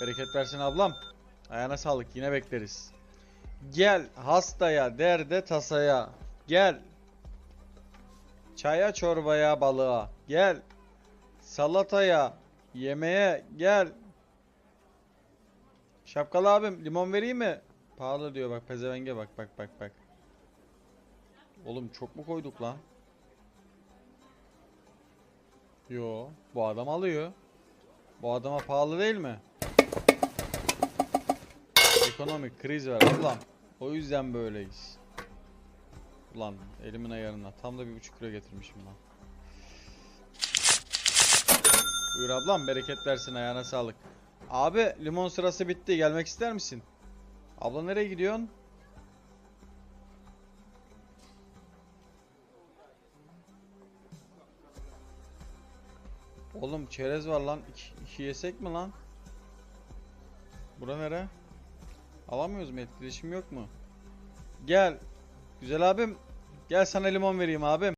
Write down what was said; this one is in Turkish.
Bereket versin ablam. Ayağına sağlık yine bekleriz. Gel hastaya derde tasaya. Gel. Çaya çorbaya balığa. Gel. Salataya yemeğe gel. Şapkalı abim limon vereyim mi? Pahalı diyor bak pezevenge bak bak bak bak. Oğlum çok mu koyduk lan? Yo, bu adam alıyor. Bu adama pahalı değil mi? Ekonomik kriz var ablam. O yüzden böyleyiz. Ulan elimin ayarına tam da bir buçuk kilo getirmişim lan. Buyur ablam bereket versin ayağına sağlık. Abi limon sırası bitti gelmek ister misin? Abla nereye gidiyorsun? Oğlum çerez var lan. İki, iki yesek mi lan? Bura nere? Alamıyoruz mu? Etkileşim yok mu? Gel. Güzel abim. Gel sana limon vereyim abim.